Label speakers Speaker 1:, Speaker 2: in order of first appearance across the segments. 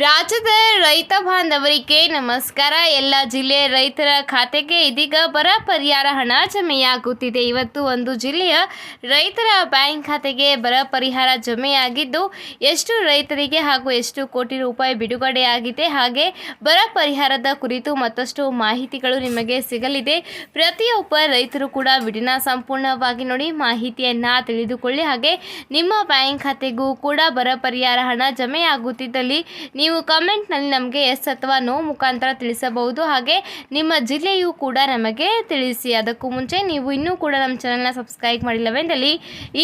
Speaker 1: ರಾಜ್ಯದ ರೈತ ಬಾಂಧವರಿಗೆ ನಮಸ್ಕಾರ. ಎಲ್ಲ ಜಿಲ್ಲೆಯ ರೈತರ ಖಾತೆಗೆ ಇದೀಗ ಬರ ಪರಿಹಾರ ಹಣ ಜಮೆಯಾಗುತ್ತಿದೆ. ಇವತ್ತು ಒಂದು ಜಿಲ್ಲೆಯ ರೈತರ ಬ್ಯಾಂಕ್ ಖಾತೆಗೆ ಬರ ಪರಿಹಾರ ಜಮೆಯಾಗಿದ್ದು, ಎಷ್ಟು ರೈತರಿಗೆ ಹಾಗೂ ಎಷ್ಟು ಕೋಟಿ ರೂಪಾಯಿ ಬಿಡುಗಡೆಯಾಗಿದೆ ಹಾಗೆ ಬರ ಪರಿಹಾರದ ಕುರಿತು ಮತ್ತಷ್ಟು ಮಾಹಿತಿಗಳು ನಿಮಗೆ ಸಿಗಲಿದೆ. ಪ್ರತಿಯೊಬ್ಬ ರೈತರು ಕೂಡ ವಿಡಿಯೋನ ಸಂಪೂರ್ಣವಾಗಿ ನೋಡಿ ಮಾಹಿತಿಯನ್ನು ತಿಳಿದುಕೊಳ್ಳಿ. ಹಾಗೆ ನಿಮ್ಮ ಬ್ಯಾಂಕ್ ಖಾತೆಗೂ ಕೂಡ ಬರ ಪರಿಹಾರ ಹಣ ಜಮೆಯಾಗುತ್ತಿದ್ದಲ್ಲಿ ನೀವು ಕಮೆಂಟ್ನಲ್ಲಿ ನಮಗೆ ಎಸ್ ಅಥವಾ ನೋ ಮುಖಾಂತರ ತಿಳಿಸಬಹುದು. ಹಾಗೆ ನಿಮ್ಮ ಜಿಲ್ಲೆಯೂ ಕೂಡ ನಮಗೆ ತಿಳಿಸಿ. ಅದಕ್ಕೂ ಮುಂಚೆ ನೀವು ಇನ್ನೂ ಕೂಡ ನಮ್ಮ ಚಾನಲ್ನ ಸಬ್ಸ್ಕ್ರೈಬ್ ಮಾಡಿಲ್ಲವೆಂದಲ್ಲಿ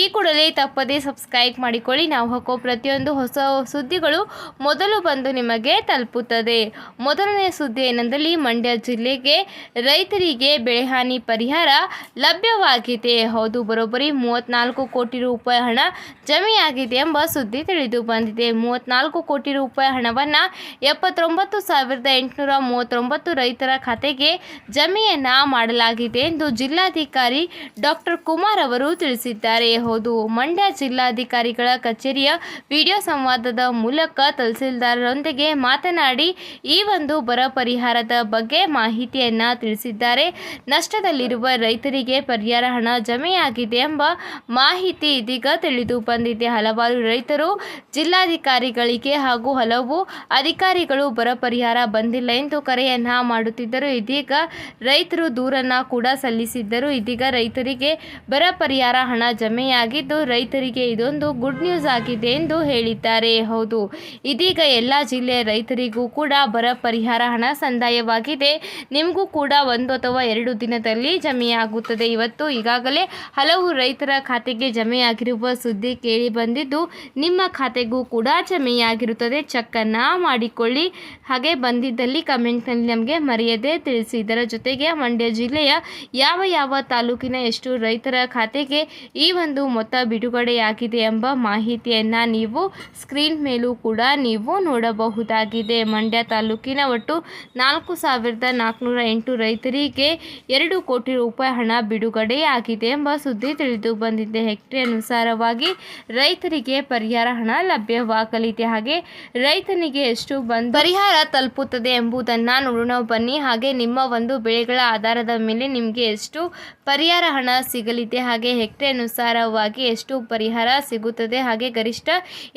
Speaker 1: ಈ ಕೂಡಲೇ ತಪ್ಪದೇ ಸಬ್ಸ್ಕ್ರೈಬ್ ಮಾಡಿಕೊಳ್ಳಿ. ನಾವು ಹಾಕೋ ಪ್ರತಿಯೊಂದು ಹೊಸ ಸುದ್ದಿಗಳು ಮೊದಲು ಬಂದು ನಿಮಗೆ ತಲುಪುತ್ತದೆ. ಮೊದಲನೇ ಸುದ್ದಿ ಏನೆಂದಲ್ಲಿ ಮಂಡ್ಯ ಜಿಲ್ಲೆಗೆ ರೈತರಿಗೆ ಬೆಳೆಹಾನಿ ಪರಿಹಾರ ಲಭ್ಯವಾಗಿದೆ. ಹೌದು, ಬರೋಬ್ಬರಿ ಮೂವತ್ತ್ನಾಲ್ಕು ಕೋಟಿ ರೂಪಾಯಿ ಹಣ ಜಮೆಯಾಗಿದೆ ಎಂಬ ಸುದ್ದಿ ತಿಳಿದು ಬಂದಿದೆ. ಮೂವತ್ನಾಲ್ಕು ಕೋಟಿ ರೂಪಾಯಿ ಹಣವನ್ನು ಎಪ್ಪತ್ತೊಂಬತ್ತು ಸಾವಿರದ ಎಂಟುನೂರ ಮೂವತ್ತೊಂಬತ್ತು ರೈತರ ಖಾತೆಗೆ ಜಮೆಯನ್ನ ಮಾಡಲಾಗಿದೆ ಎಂದು ಜಿಲ್ಲಾಧಿಕಾರಿ ಡಾಕ್ಟರ್ ಕುಮಾರ್ ಅವರು ತಿಳಿಸಿದ್ದಾರೆ. ಹೌದು, ಮಂಡ್ಯ ಜಿಲ್ಲಾಧಿಕಾರಿಗಳ ಕಚೇರಿಯ ವಿಡಿಯೋ ಸಂವಾದದ ಮೂಲಕ ತಹಸೀಲ್ದಾರರೊಂದಿಗೆ ಮಾತನಾಡಿ ಈ ಒಂದು ಬರ ಪರಿಹಾರದ ಬಗ್ಗೆ ಮಾಹಿತಿಯನ್ನ ತಿಳಿಸಿದ್ದಾರೆ. ನಷ್ಟದಲ್ಲಿರುವ ರೈತರಿಗೆ ಪರಿಹಾರ ಹಣ ಜಮೆಯಾಗಿದೆ ಎಂಬ ಮಾಹಿತಿ ಇದೀಗ ತಿಳಿದು ಬಂದಿದೆ. ಹಲವಾರು ರೈತರು ಜಿಲ್ಲಾಧಿಕಾರಿಗಳಿಗೆ ಹಾಗೂ ಹಲವು ಅಧಿಕಾರಿಗಳು ಬರ ಪರಿಹಾರ ಬಂದಿಲ್ಲ ಎಂದು ಕರೆಯನ್ನ ಮಾಡುತ್ತಿದ್ದರು. ಇದೀಗ ರೈತರು ದೂರನ್ನ ಕೂಡ ಸಲ್ಲಿಸಿದ್ದರು. ಇದೀಗ ರೈತರಿಗೆ ಬರ ಪರಿಹಾರ ಹಣ ಜಮೆಯಾಗಿದ್ದು, ರೈತರಿಗೆ ಇದೊಂದು ಗುಡ್ ನ್ಯೂಸ್ ಆಗಿದೆ ಎಂದು ಹೇಳಿದ್ದಾರೆ. ಹೌದು, ಇದೀಗ ಎಲ್ಲ ಜಿಲ್ಲೆಯ ರೈತರಿಗೂ ಕೂಡ ಬರ ಪರಿಹಾರ ಹಣ ಸಂದಾಯವಾಗಿದೆ. ನಿಮಗೂ ಕೂಡ ಒಂದು ಅಥವಾ ಎರಡು ದಿನದಲ್ಲಿ ಜಮೆಯಾಗುತ್ತದೆ. ಇವತ್ತು ಈಗಾಗಲೇ ಹಲವು ರೈತರ ಖಾತೆಗೆ ಜಮೆಯಾಗಿರುವ ಸುದ್ದಿ ಕೇಳಿ ಬಂದಿದ್ದು, ನಿಮ್ಮ ಖಾತೆಗೂ ಕೂಡ ಜಮೆಯಾಗಿರುತ್ತದೆ. ಚೆಕ್ಕನ್ನು ಮಾಡಿಕೊಳ್ಳಿ. ಹಾಗೆ ಬಂದಿದ್ದಲ್ಲಿ ಕಮೆಂಟ್ನಲ್ಲಿ ನಮಗೆ ಮರ್ಯಾದೆ ತಿಳಿಸಿ. ಇದರ ಜೊತೆಗೆ ಮಂಡ್ಯ ಜಿಲ್ಲೆಯ ಯಾವ ಯಾವ ತಾಲೂಕಿನ ಎಷ್ಟು ರೈತರ ಖಾತೆಗೆ ಈ ಒಂದು ಮೊತ್ತ ಬಿಡುಗಡೆಯಾಗಿದೆ ಎಂಬ ಮಾಹಿತಿಯನ್ನು ನೀವು ಸ್ಕ್ರೀನ್ ಮೇಲೂ ಕೂಡ ನೀವು ನೋಡಬಹುದಾಗಿದೆ. ಮಂಡ್ಯ ತಾಲೂಕಿನ ಒಟ್ಟು ನಾಲ್ಕು ಸಾವಿರದ ನಾಲ್ಕುನೂರ ಎಂಟು ರೈತರಿಗೆ ಎರಡು ಕೋಟಿ ರೂಪಾಯಿ ಹಣ ಬಿಡುಗಡೆಯಾಗಿದೆ ಎಂಬ ಸುದ್ದಿ ತಿಳಿದು ಬಂದಿದೆ. ಹೆಕ್ಟೇರ್ ಅನುಸಾರವಾಗಿ ರೈತರಿಗೆ ಪರಿಹಾರ ಹಣ ಲಭ್ಯವಾಗಲಿದೆ. ಹಾಗೆ ರೈತನಿಗೆ ಎಷ್ಟು ಬಂದು ಪರಿಹಾರ ತಲುಪುತ್ತದೆ ಎಂಬುದನ್ನು ನೋಡೋಣ ಬನ್ನಿ. ಹಾಗೆ ನಿಮ್ಮ ಒಂದು ಬೆಳೆಗಳ ಆಧಾರದ ಮೇಲೆ ನಿಮಗೆ ಎಷ್ಟು ಪರಿಹಾರ ಹಣ ಸಿಗಲಿದೆ, ಹಾಗೆ ಹೆಕ್ಟೇ ಅನುಸಾರವಾಗಿ ಎಷ್ಟು ಪರಿಹಾರ ಸಿಗುತ್ತದೆ. ಹಾಗೆ ಗರಿಷ್ಠ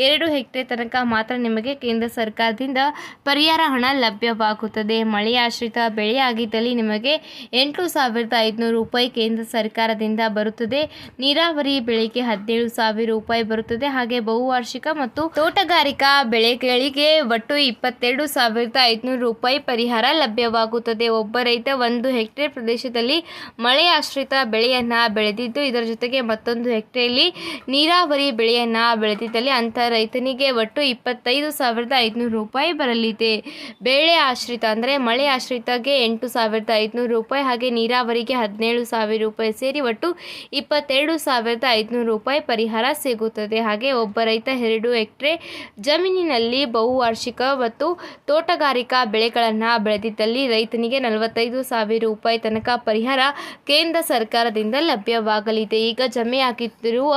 Speaker 1: ಎರಡು ಹೆಕ್ಟೇ ತನಕ ಮಾತ್ರ ನಿಮಗೆ ಕೇಂದ್ರ ಸರ್ಕಾರದಿಂದ ಪರಿಹಾರ ಹಣ ಲಭ್ಯವಾಗುತ್ತದೆ. ಮಳೆ ಆಶ್ರಿತ ಬೆಳೆಯಾಗಿದ್ದಲ್ಲಿ ನಿಮಗೆ ಎಂಟು ಸಾವಿರದ ಐದುನೂರು ರೂಪಾಯಿ ಕೇಂದ್ರ ಸರ್ಕಾರದಿಂದ ಬರುತ್ತದೆ. ನೀರಾವರಿ ಬೆಳೆಗೆ ಹದಿನೇಳು ಸಾವಿರ ರೂಪಾಯಿ ಬರುತ್ತದೆ. ಹಾಗೆ ಬಹುವಾರ್ಷಿಕ ಮತ್ತು ತೋಟಗಾರಿಕಾ ಬೆಳೆಗಳಿಗೆ ಒಟ್ಟು ಇಪ್ಪತ್ತೆರಡು ಸಾವಿರದ ಐದುನೂರು ರೂಪಾಯಿ ಪರಿಹಾರ ಲಭ್ಯವಾಗುತ್ತದೆ. ಒಬ್ಬ ರೈತ ಒಂದು ಹೆಕ್ಟೇರ್ ಪ್ರದೇಶದಲ್ಲಿ ಮಳೆ ಆಶ್ರಿತ ಬೆಳೆಯನ್ನ ಬೆಳೆದಿದ್ದು, ಇದರ ಜೊತೆಗೆ ಮತ್ತೊಂದು ಹೆಕ್ಟೇರ್ಲಿ ನೀರಾವರಿ ಬೆಳೆಯನ್ನು ಬೆಳೆದಿದ್ದಲ್ಲಿ ಅಂಥ ರೈತನಿಗೆ ಒಟ್ಟು ಇಪ್ಪತ್ತೈದು ಸಾವಿರದ ಐದುನೂರು ರೂಪಾಯಿ ಬರಲಿದೆ. ಬೆಳೆ ಆಶ್ರಿತ ಅಂದರೆ ಮಳೆ ಆಶ್ರಿತಗೆ ಎಂಟು ಸಾವಿರದ ಐದುನೂರು ರೂಪಾಯಿ, ಹಾಗೆ ನೀರಾವರಿಗೆ ಹದಿನೇಳು ಸಾವಿರ ರೂಪಾಯಿ ಸೇರಿ ಒಟ್ಟು ಇಪ್ಪತ್ತೆರಡು ಸಾವಿರದ ಐದುನೂರು ರೂಪಾಯಿ ಪರಿಹಾರ ಸಿಗುತ್ತದೆ. ಹಾಗೆ ಒಬ್ಬ ರೈತ ಎರಡು ಹೆಕ್ಟೇರ್ ಜಮೀನಿನಲ್ಲಿ ಬಹುವಾರ್ಷಿಕ ಮತ್ತು ತೋಟಗಾರಿಕಾ ಬೆಳೆಗಳನ್ನು ಬೆಳೆದಿದ್ದಲ್ಲಿ ರೈತನಿಗೆ ನಲವತ್ತೈದು ಸಾವಿರ ರೂಪಾಯಿ ತನಕ ಪರಿಹಾರ ಕೇಂದ್ರ ಸರ್ಕಾರದಿಂದ ಲಭ್ಯವಾಗಲಿದೆ. ಈಗ ಜಮೆಯಾಗುತ್ತಿರುವ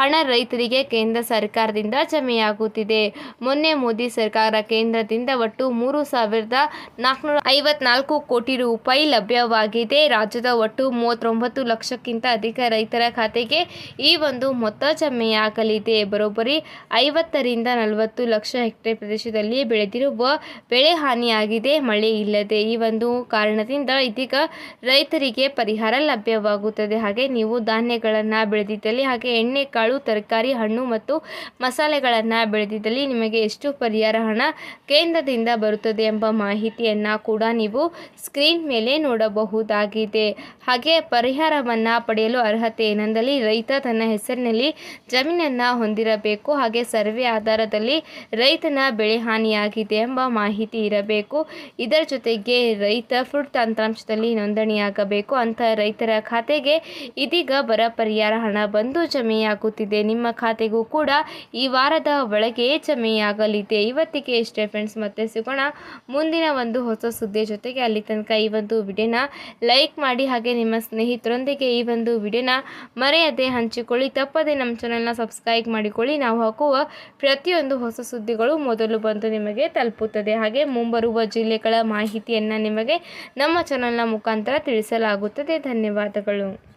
Speaker 1: ಹಣ ರೈತರಿಗೆ ಕೇಂದ್ರ ಸರ್ಕಾರದಿಂದ ಜಮೆಯಾಗುತ್ತಿದೆ. ಮೊನ್ನೆ ಮೋದಿ ಸರ್ಕಾರ ಕೇಂದ್ರದಿಂದ ಒಟ್ಟು ಮೂರು ಸಾವಿರದ ನಾಲ್ಕುನೂರ ಐವತ್ನಾಲ್ಕು ಕೋಟಿ ರೂಪಾಯಿ ಲಭ್ಯವಾಗಿದೆ. ರಾಜ್ಯದ ಒಟ್ಟು ಮೂವತ್ತೊಂಬತ್ತು ಲಕ್ಷಕ್ಕಿಂತ ಅಧಿಕ ರೈತರ ಖಾತೆಗೆ ಈ ಒಂದು ಮೊತ್ತ ಜಮೆಯಾಗಲಿದೆ. ಬರೋಬ್ಬರಿ ಐವತ್ತರಿಂದ ನಲವತ್ತು ಲಕ್ಷ ಹೆಕ್ಟೇರ್ ಪ್ರದೇಶದಲ್ಲಿ ಬೆಳೆದಿರುವ ಬೆಳೆ ಹಾನಿಯಾಗಿದೆ, ಮಳೆ ಇಲ್ಲದೆ ಈ ಒಂದು ಕಾರಣದಿಂದ ಇದೀಗ ರೈತರಿಗೆ ಪರಿಹಾರ ಲಭ್ಯವಾಗುತ್ತದೆ. ಹಾಗೆ ನೀವು ಧಾನ್ಯಗಳನ್ನು ಬೆಳೆದಿದ್ದಲ್ಲಿ, ಹಾಗೆ ಎಣ್ಣೆ, ಕಾಳು, ತರಕಾರಿ, ಹಣ್ಣು ಮತ್ತು ಮಸಾಲೆಗಳನ್ನು ಬೆಳೆದಿದ್ದಲ್ಲಿ ನಿಮಗೆ ಎಷ್ಟು ಪರಿಹಾರ ಹಣ ಕೇಂದ್ರದಿಂದ ಬರುತ್ತದೆ ಎಂಬ ಮಾಹಿತಿಯನ್ನು ಕೂಡ ನೀವು ಸ್ಕ್ರೀನ್ ಮೇಲೆ ನೋಡಬಹುದಾಗಿದೆ. ಹಾಗೆ ಪರಿಹಾರವನ್ನು ಪಡೆಯಲು ಅರ್ಹತೆ ಏನೆಂದಲ್ಲಿ, ರೈತ ತನ್ನ ಹೆಸರಿನಲ್ಲಿ ಜಮೀನನ್ನು ಹೊಂದಿರಬೇಕು. ಹಾಗೆ ಸರ್ವೆ ಆಧಾರದಲ್ಲಿ ರೈತನ ಬೆಳೆ ಹಾನಿಯಾಗಿದೆ ಎಂಬ ಮಾಹಿತಿ ಇರಬೇಕು. ಇದರ ಜೊತೆಗೆ ರೈತ ಫುಡ್ ತಂತ್ರಾಂಶದಲ್ಲಿ ನೋಂದಣಿಯಾಗಬೇಕು ಅಂತ ರೈತರ ಖಾತೆಗೆ ಇದೀಗ ಬರ ಪರಿಹಾರ ಹಣ ಬಂದು ಜಮೆಯಾಗುತ್ತಿದೆ. ನಿಮ್ಮ ಖಾತೆಗೂ ಕೂಡ ಈ ವಾರದ ಒಳಗೆ ಜಮೆಯಾಗಲಿದೆ. ಇವತ್ತಿಗೆ ಇಷ್ಟೇ ಫ್ರೆಂಡ್ಸ್ ಮತ್ತೆ ಸಿಗೋಣ ಮುಂದಿನ ಒಂದು ಹೊಸ ಸುದ್ದಿ ಜೊತೆಗೆ. ಅಲ್ಲಿ ತನಕ ಈ ಒಂದು ವಿಡಿಯೋನ ಲೈಕ್ ಮಾಡಿ, ಹಾಗೆ ನಿಮ್ಮ ಸ್ನೇಹಿತರೊಂದಿಗೆ ಈ ಒಂದು ವಿಡಿಯೋನ ಮರೆಯದೆ ಹಂಚಿಕೊಳ್ಳಿ. ತಪ್ಪದೆ ನಮ್ಮ ಚಾನಲ್ನ ಸಬ್ಸ್ಕ್ರೈಬ್ ಮಾಡಿಕೊಳ್ಳಿ. ನಾವು ಹಾಕುವ ಪ್ರತಿಯೊಂದು ಹೊಸ ಸುದ್ದಿಗಳು ಮೊದಲು ಬಂದು ನಿಮಗೆ ತಲುಪುತ್ತದೆ. ಹಾಗೆ ಮುಂಬರುವ ಜಿಲ್ಲೆಗಳ ಮಾಹಿತಿಯನ್ನು ನಿಮಗೆ ನಮ್ಮ ಚಾನಲ್ನ ಮುಖಾಂತರ ತಿಳಿಸಲಾಗುತ್ತದೆ. ಧನ್ಯವಾದಗಳು.